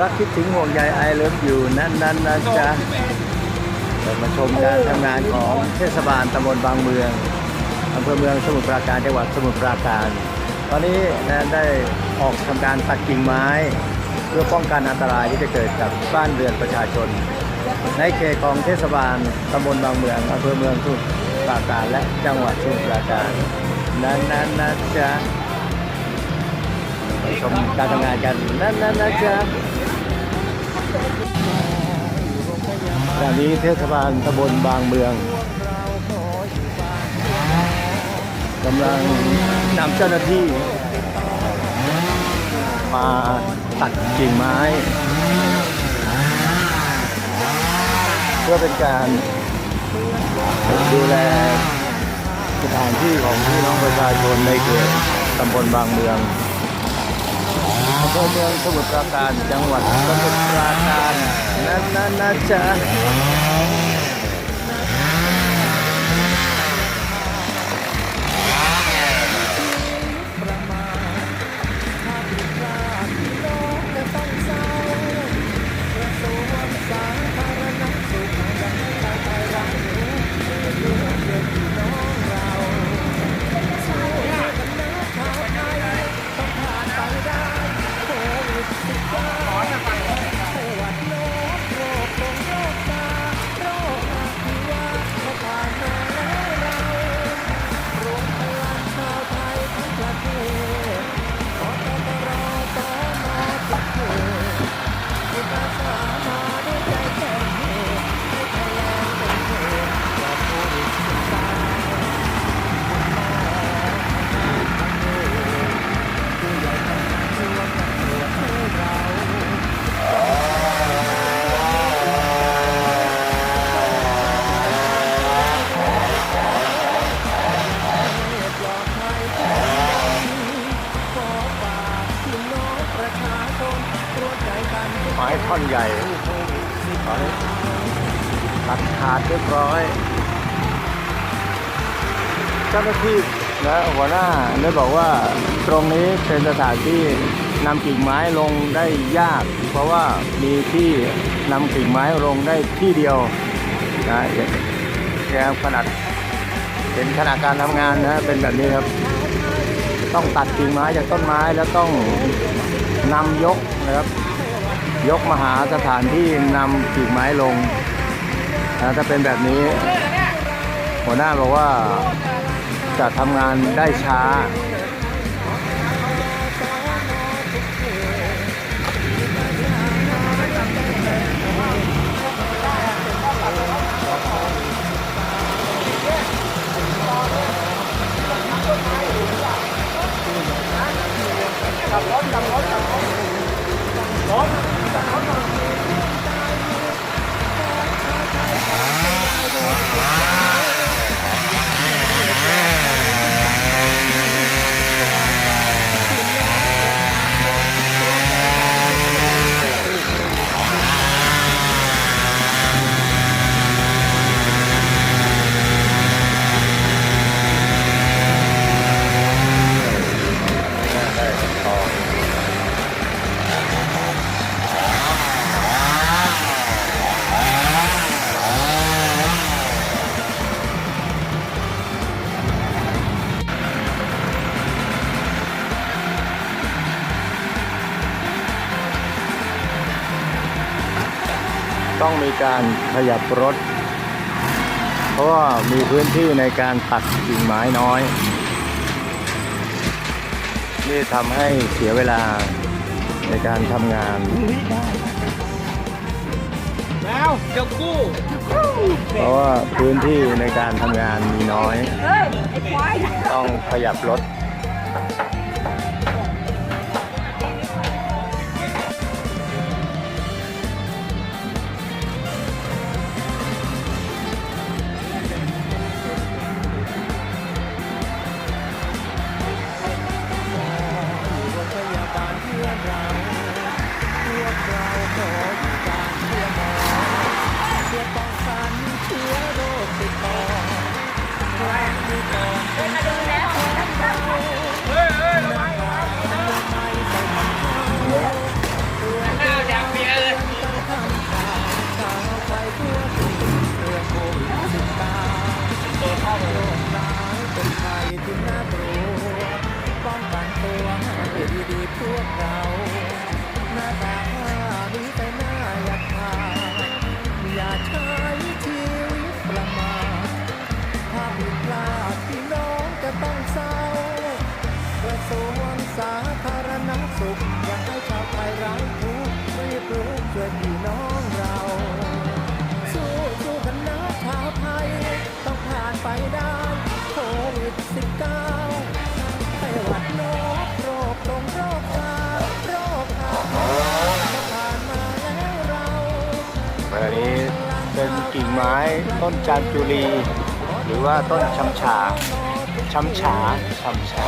รักคิดถึงห่วงใยไอเลิฟอยู่นั่นนั่นนะจ๊ะเรามาชมการทำงานของเทศบาลตำบลบางเมืองอำเภอเมืองสมุทรปราการจังหวัดสมุทรปราการ ตอนนี้นะได้ออกทำการตัดกิ่งไม้ เพื่อป้องกันอันตรายที่จะเกิดกับบ้านเรือนประชาชน ในเขตของเทศบาลตำบลบางเมืองอำเภอเมืองสมุทรปราการและจังหวัดสมุทรปราการ นั่นนั่นนะจ๊ะไปชมการทำงานกัน นั่นนั่นนะจ๊ะ ขณะนี้เทศบาลตำบลบางเมืองกำลังนำเจ้าหน้าที่ มาตัดกิ่งไม้ เพื่อเป็นการดูแลสถานที่ของพี่น้องประชาชนในเขตตำบลบางเมือง อำเภอเมืองสมุทรปราการ จังหวัดสมุทรปราการ นั่นนั่นนะจ๊ะ ถอยตัดขาดเรียบร้อย เจ้าหน้าที่และหัวหน้าได้บอกว่าตรงนี้เป็นสถานที่นำกิ่งไม้ลงได้ยาก เพราะว่ามีที่นำกิ่งไม้ลงได้ที่เดียวนะแกขนาดเป็นขนาดการทำงานนะเป็นแบบนี้ครับ ต้องตัดกิ่งไม้จากต้นไม้แล้วต้องนำยกนะครับ ยกมาหาสถานที่นำกิ่งไม้ลงนะถ้าเป็นแบบนี้ หัวหน้าบอกว่าจะทำงานได้ช้า มีการขยับรถ เพราะว่ามีพื้นที่ในการตัดกิ่งไม้น้อย นี่ทำให้เสียเวลาในการทำงานแล้วเดี๋ยวกู้เพราะว่าพื้นที่ในการทำงานมีน้อยเฮ้ยไอ้ควายต้องขยับรถ สวนสาธารณสุขอยากให้ชาวไทยรักทุกรีบรู้ช่วยพี่น้องเรา สู้สู้กันนะชาวไทย ต้องผ่านไปได้โควิดสิบเก้าไข้หวัดนกโรคตรงโรคกาโรคหาผ่านมาแล้วเราวันนี้เป็นกิ่งไม้ต้นจานจุรี หรือว่าต้นชำฉาชำฉาชำฉา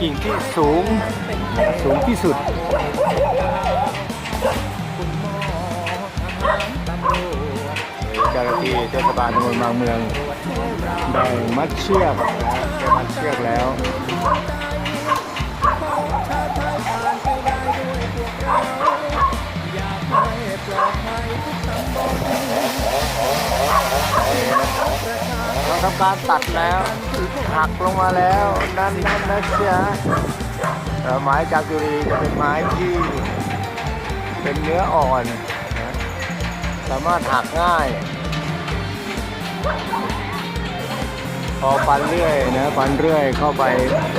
กิ่งที่สูงสูงที่สุดเจ้าหน้าที่เทศบาลตำบลบางเมืองได้มัดเชือกนะได้มัดเชือกแล้วเราทำ ทำการตัดแล้วหักลงมาแล้วนั่นนั่นนะเชียเอ่ไม้จากจุรีจะเป็นไม้ที่เป็นเนื้ออ่อนนะสามารถหักง่าย พอฟันเรื่อยนะฟันเรื่อยเข้าไป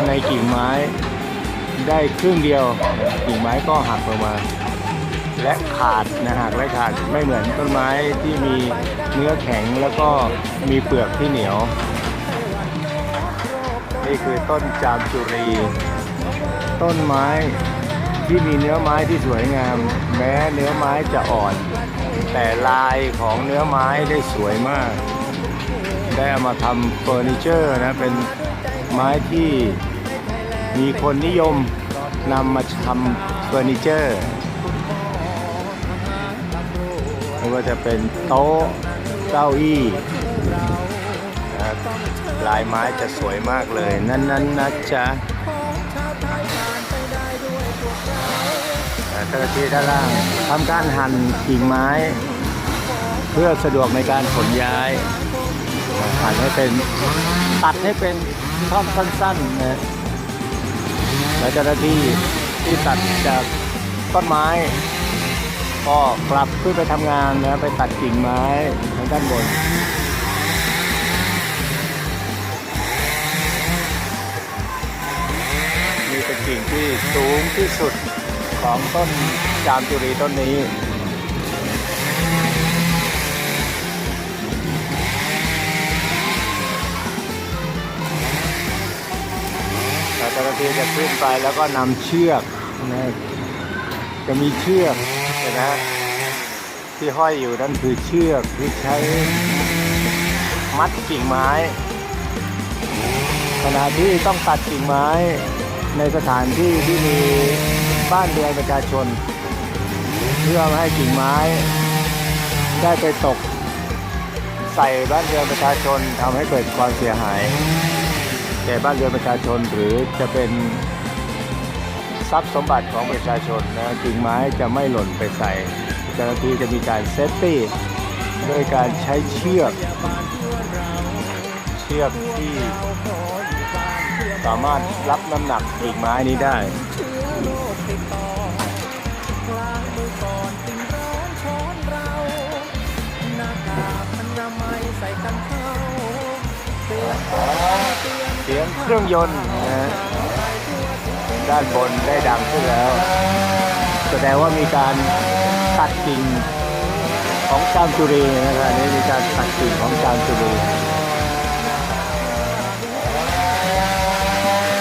ในกิ่งไม้ ได้ครึ่งเดียวกิ่งไม้ก็หักลงมา และขาดนะหักและขาดไม่เหมือนต้นไม้ที่มีเนื้อแข็งแล้วก็มีเปลือกที่เหนียว นี่คือต้นจามจุรี ต้นไม้ที่มีเนื้อไม้ที่สวยงาม แม้เนื้อไม้จะอ่อน แต่ลายของเนื้อไม้ได้สวยมาก ได้เอามาทำเฟอร์นิเจอร์นะเป็นไม้ที่มีคนนิยมนำมาทำเฟอร์นิเจอร์ ว่าจะเป็นโต๊ะเก้าอี้นะครับลายไม้จะสวยมากเลย นั่นนั่นนะจ๊ะเจ้าหน้าที่ด้านล่างทำการหั่นกิ่งไม้ เพื่อสะดวกในการขนย้ายหั่นให้เป็นตัดให้เป็นท่อนสั้นๆนะแล้วเจ้าหน้าที่ที่ตัดจากต้นไม้ ก็กลับขึ้นไปทำงานนะไปตัดกิ่งไม้ทางด้านบนนี่เป็นกิ่งที่สูงที่สุดของต้นจามจุรีต้นนี้แล้วเจ้าหน้าที่จะขึ้นไปแล้วก็นำเชือกนะจะมีเชือก นะ ที่ห้อยอยู่นั่นคือเชือกที่ใช้มัดกิ่งไม้ ขณะที่ต้องตัดกิ่งไม้ในสถานที่ที่มีบ้านเรือนประชาชน เพื่อไม่ให้กิ่งไม้ ได้ไปตก ใส่บ้านเรือนประชาชนทำให้เกิดความเสียหาย แก่บ้านเรือนประชาชนหรือจะเป็น ทรัพย์สมบัติของประชาชนนะกิ่งไม้จะไม่หล่นไปใส่เจ้าหน้าที่จะมีการเซฟตี้ด้วยการใช้เชือก เชือกที่สามารถรับน้ำหนักกิ่งไม้นี้ได้เสียงเครื่องยนต์นะฮะ ด้านบนได้ดังขึ้นแล้ว แสดงว่ามีการตัดกิ่งของจามจุรีนะครับนนี้มีการตัดกิ่งของจามจุรี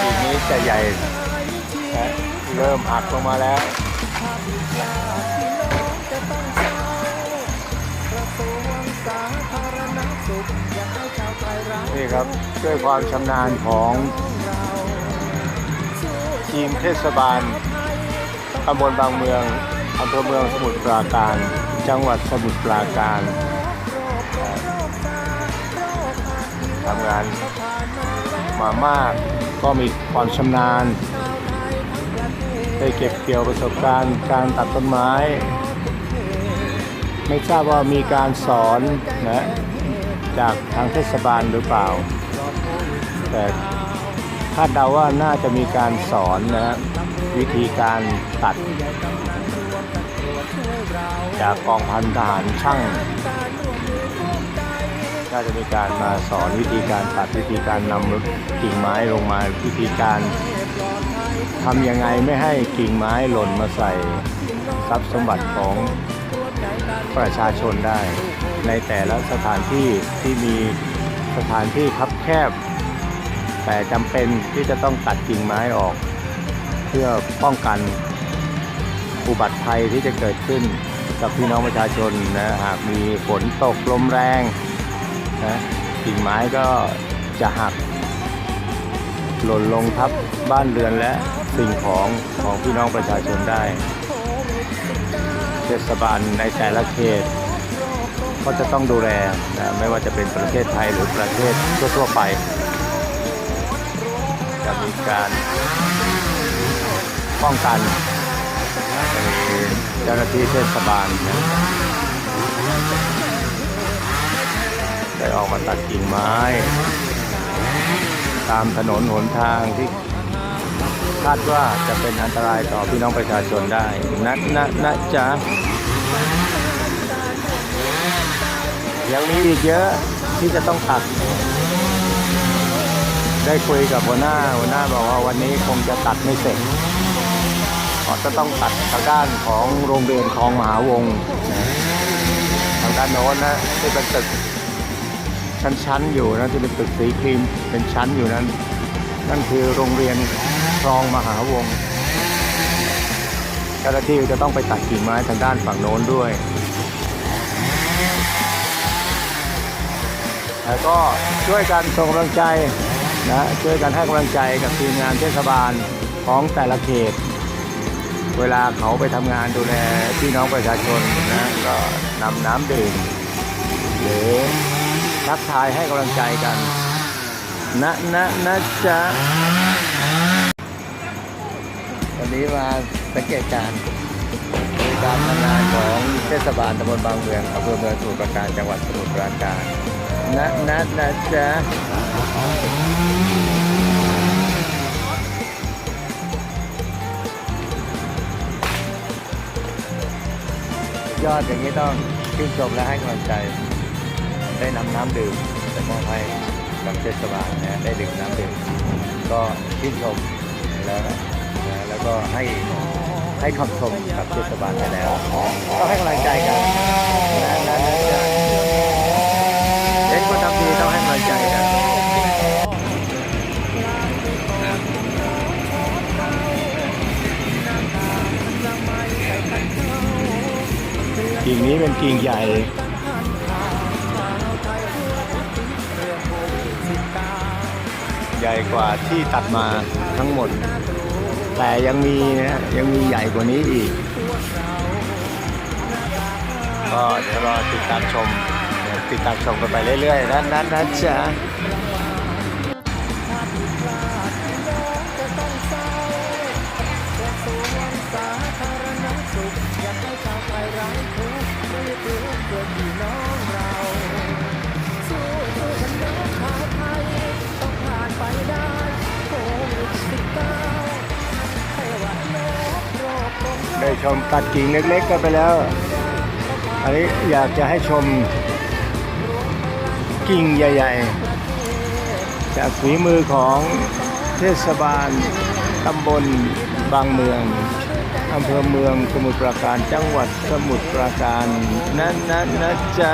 กิ่งนี้จะใหญ่นะเริ่มหักลงมาแล้วนี่ครับด้วยความชำนาญของ ทีมเทศบาลตำบลบางเมืองอำเภอเมืองสมุทรปราการ จังหวัดสมุทรปราการทำงานมามากก็มีความชำนาญได้เก็บเกี่ยวประสบการณ์การตัดต้นไม้ ไม่ทราบว่ามีการสอนนะจากทางเทศบาลหรือเปล่า แต่ คาดเดาว่าน่าจะมีการสอนนะวิธีการตัด จากกองพันทหารช่างน่าจะมีการมาสอนวิธีการตัดวิธีการนำกิ่งไม้ลงมาวิธีการทำยังไงไม่ให้กิ่งไม้หล่นมาใส่ทรัพย์สมบัติของประชาชนได้ ในแต่ละสถานที่ที่มีสถานที่คับแคบ แต่จำเป็นที่จะต้องตัดกิ่งไม้ออก เพื่อป้องกันอุบัติภัยที่จะเกิดขึ้นกับพี่น้องประชาชนนะหากมีฝนตกลมแรงนะกิ่งไม้ก็จะหัก หล่นลงทับบ้านเรือนและสิ่งของของพี่น้องประชาชนได้เทศบาลในแต่ละเขต ก็จะต้องดูแลนะไม่ว่าจะเป็นประเทศไทยหรือประเทศทั่วๆไป จะมีการป้องกันในเจ้าหน้าที่เทศบาลได้ออกมาตัดกิ่งไม้ ตามถนนหนทางที่คาดว่าจะเป็นอันตรายต่อพี่น้องประชาชนได้นะนะนะจ๊ะยังมีอีกเยอะที่จะต้องตัด ได้คุยกับหัวหน้าหัวหน้าบอกว่าวันนี้คงจะตัดไม่เสร็จเพราะจะต้องตัดทางด้านของโรงเรียนคลองมหาวงศ์ทางด้านโน้นนะที่เป็นตึกชั้นๆอยู่นะที่เป็นตึกสีครีมเป็นชั้นอยู่นั้น นั่นคือโรงเรียนคลองมหาวงศ์เจ้าหน้าที่จะต้องไปตัดกิ่งไม้ทางด้านฝั่งโน้นด้วยแล้วก็ช่วยกันส่งกำลังใจ นะช่วยกันให้กำลังใจกับทีมงานเทศบาลของแต่ละเขต เวลาเขาไปทำงานดูแลพี่น้องประชาชนนะก็นำน้ำดื่มหรือทักทายให้กำลังใจกันนะนะนะจ๊ะวันนี้มาสังเกตการณ์การทำงานของเทศบาลตำบลบางเมืองอำเภอเมืองสมุทรปราการจังหวัดสมุทรปราการนะนะนะจ๊ะ ยอดอย่างนี้ต้องชื่นชมและให้กำลังใจ ได้นำน้ำดื่มไปมอบให้กับเทศบาลนะได้ดื่มน้ำดื่มก็ชื่นชมแล้วนะแล้วก็ให้ให้คำชมกับเทศบาลไปแล้ว ก็ให้กำลังใจกันนะนะนะนะเอ็นคนทำดีต้องให้กำลังใจกัน งนี้เป็นกิ่งใหญ่ ใหญ่กว่าที่ตัดมาทั้งหมด แต่ยังมีนะยังมีใหญ่กว่านี้อีก ก็เดี๋ยวรอติดตามชม ติดตามชมกันไปเรื่อยๆนะนะนะจ๊ะ ชมตัดกิ่งเล็กๆกันไปแล้ว อันนี้อยากจะให้ชมกิ่งใหญ่ๆ จากฝีมือของเทศบาลตำบลบางเมืองอำเภอเมืองสมุทรปราการจังหวัดสมุทรปราการนั่นนะนะจ๊ะ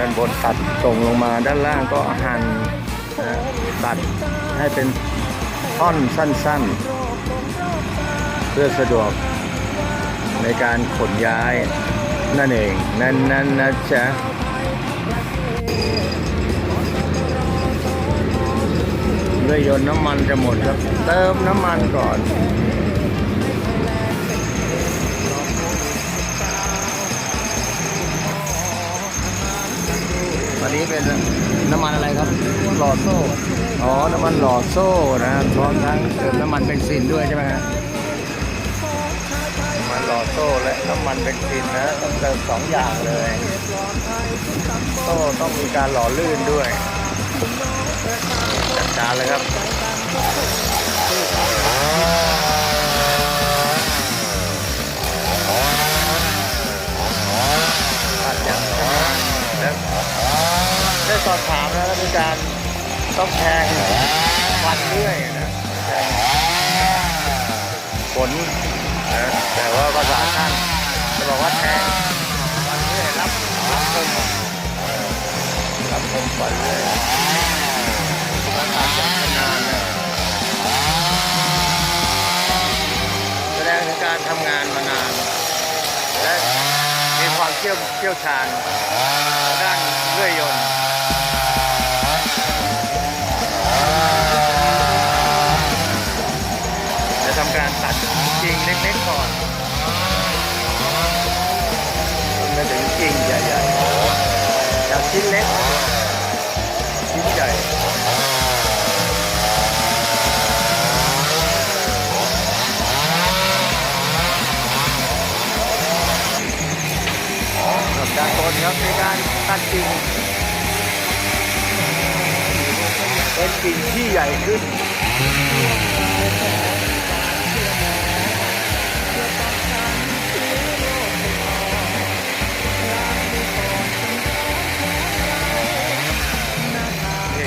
ด้านบนตัดส่งลงมาด้านล่างก็หั่นตัดให้เป็นท่อนสั้นๆ เพื่อสะดวกในการขนย้ายนั่นเอง นั่นนั่นนะจ๊ะเรือยนต์น้ำมันจะหมดครับ เติมน้ำมันก่อน นนี้เป็นน้ำมันอะไรครับ หล่อโซ่ อ๋อ น้ำมันหล่อโซ่นะพร้อมทั้งเติมน้ำมันเบนซินด้วยใช่ไหมฮะมันหล่อโซ่และน้ำมันเบนซินนะต้องเติมสองอย่างเลย โซ่ต้องมีการหล่อลื่นด้วย จัดการเลยครับตัดอย่างชำนาญและได้สอบถามแล้วมี การต้องแทงฟันเรื่อยนะผลนะแต่ว่าภาษาช่างจะบอกว่าแทงฟันเรื่อยรับรับคมรับคมฟันเลยต้องทำอย่างชำนานแสดงถึงการทำงานมานาน และมีความเชี่ยวเชี่ยวชาญด้านเลื่อยยนต์ การตัดจริงเล็กๆก่อนไม่ถึงจริงใหญ่ๆจากชิ้นเล็กชิ้นใหญ่กับการต้นครับในการตัดกิ่งเป็นกิ่งที่ใหญ่ขึ้น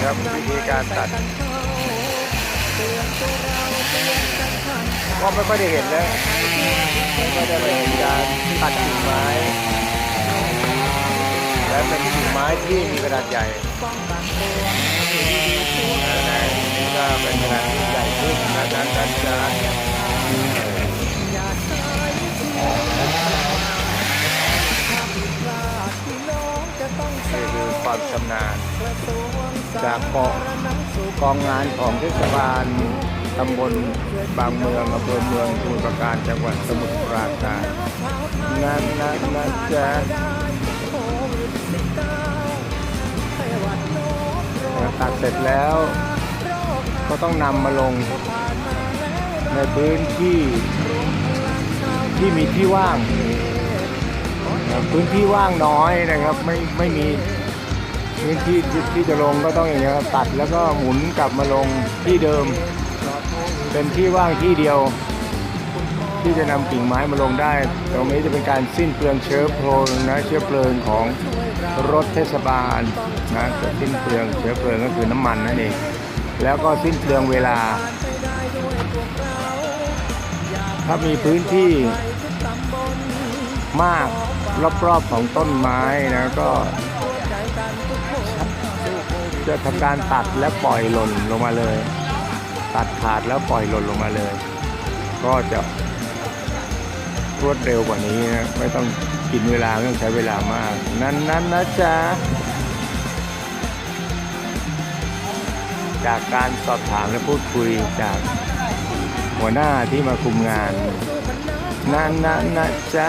ครับวิธีการตัดก็ไม่ค่อยได้เห็นแล้วไม่ได้ไปเห็นการตัดกิ่งไม้ และเป็นกิ่งไม้ที่มีขนาดใหญ่และนี่ก็เป็นขนาดที่ใหญ่ขึ้นนะนั้นนั้นจะนี่คือความชำนาญ จากกองกองงานของเทศบาลตำบลบางเมืองอำเภอเมืองสมุทรปราการจังหวัดสมุทรปราการนั่นนะนะจ๊ะตัดเสร็จแล้ว ก็ต้องนำมาลงในพื้นที่ที่มีที่ว่าง พื้นที่ว่างน้อยนะครับ ไม่ไม่มี นี่ที่ที่จะลงก็ต้องอย่างเงี้ยครับตัดแล้วก็หมุนกลับมาลงที่เดิม เป็นที่ว่างที่เดียว ที่จะนำกิ่งไม้มาลงได้ ตรงนี้จะเป็นการสิ้นเปลืองเชื้อเพลิงนะเชื้อเพลิงของรถเทศบาลนะจะสิ้นเปลืองเชื้อเพลิงก็คือน้ำมันนั่นเองแล้วก็สิ้นเปลืองเวลา ถ้ามีพื้นที่มากรอบๆของต้นไม้นะก็ จะทำการตัดและปล่อยหล่นลงมาเลย ตัดขาดแล้วปล่อยหล่นลงมาเลย ก็จะรวดเร็วกว่านี้นะไม่ต้องกินเวลาไม่ต้องใช้เวลามาก นั้นนั้นนะจ๊ะจากการสอบถามและพูดคุยจากหัวหน้าที่มาคุมงาน นั้นนั้นนะจ๊ะ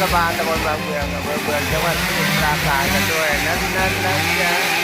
ศบาลตำบลบางเมืองอำเภอเมืองจังหวัดสมุทรปราการกันด้วยนั้นนั้นนั้นนะ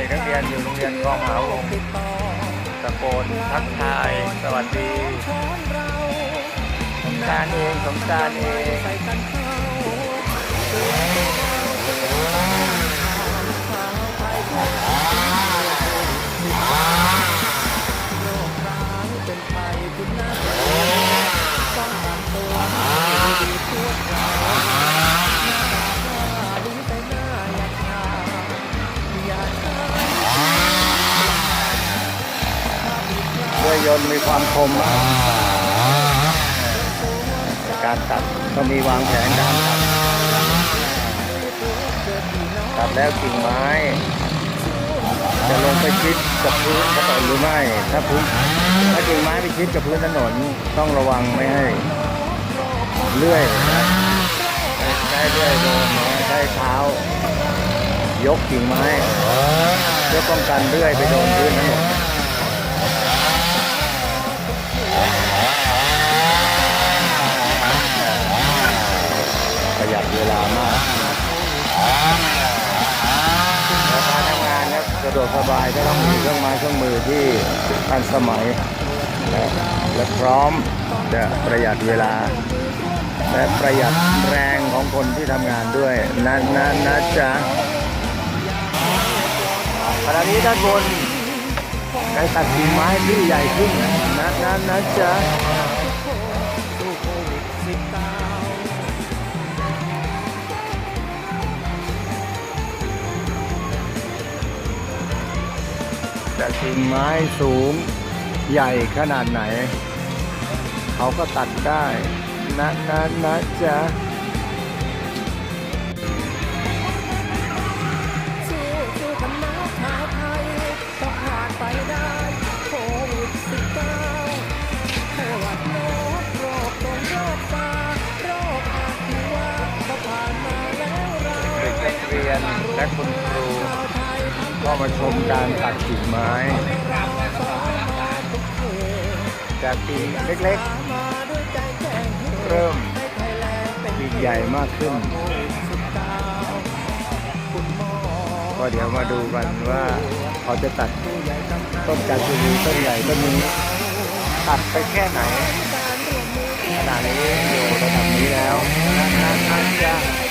ด็กนักเรียนอยู่โรงเรียนกลองหาวงศ์ตะโกนทักทายสวัสดีสงการเองสงการเอง วยยนต์มีความคมมากการตัดก็มีวางแผนการตัดตัดแล้วกิ่งไม้ จะลงไปชิดกับพื้นถนนหรือไม่ ถ้าพื้นถ้ากิ่งไม้ไปชิดกับพื้นถนนต้องระวังไม่ให้เลื่อยนะใช้เลื่อยโดนนะใช้เท้ายกกิ่งไม้เพื่อป้องกันเลื่อยไปโดนพื้นถนน ประ หยัดเวลามากการทำงานเนี่ยสะดวกสบายก็ต้องมีเครื่องไม้เครื่องมือที่ทันสมัย และและพร้อมจะประหยัดเวลา และประหยัดแรงของคนที่ทำงานด้วยนะนะนะจ๊ะขณะนี้ด้านบนได้ตัดกิ่งไม้ที่ใหญ่ขึ้นนะนะนะจ๊ะ แต่กิ่งไม้สูงใหญ่ขนาดไหน เขาก็ตัดได้นะนะนะจ๊ะสู้สู้กันนะชาวไทยต้องผ่านไปได้โควิดสิบเก้าไข้หวัดนกโรคตรงโรคตาโรคอาชีวะก็ผ่านมาแล้วเราเด็กนักเรียนและคุณครูชาวไทยทั้ง ก็มาชมการตัดกิ่งไม้เรากตจากกิ่งเล็กเหตุๆเริ่มกิ่งใหญ่มากขึ้น ก็เดี๋ยวมาดูกันว่าเขาจะตัดต้นจามจุรีต้นใหญ่ต้นนี้ตัดไปแค่ไหนขนาดนี้อยู่ระดับนี้แล้วนะนะนะจ๊ะ